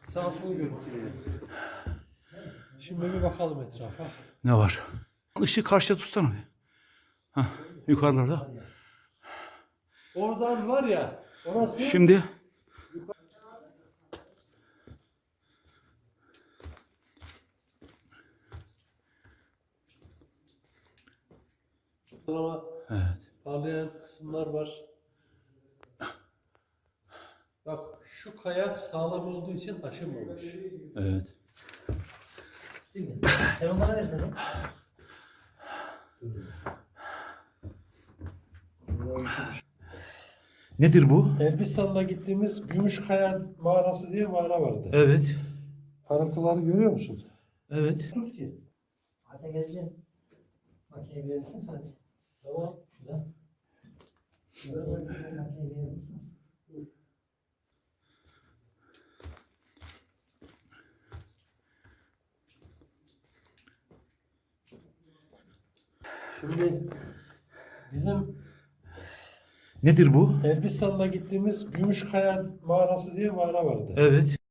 Sağ sol görüntüleri. Şimdi bir bakalım etrafa. Ne var? Işığı karşıya tutsana. Hah, yukarılarda. Oradan var ya. Orası Şimdi ama evet. parlayan kısımlar var. Bak şu kaya sağlam olduğu için aşınmamış. Evet. Sen onu bana versene. Nedir bu? Elbistan'da gittiğimiz Gümüşkaya mağarası diye mağara vardı. Evet. Parıltıları görüyor musun? Evet. Dur ki. Hadi sen geleceksin. Makineye verirsin sadece. Tamam. Şurada. Makineye verirsin. Şimdi bizim Nedir bu? Elbistan'da gittiğimiz Gümüşkaya mağarası diye mağara vardı. Evet.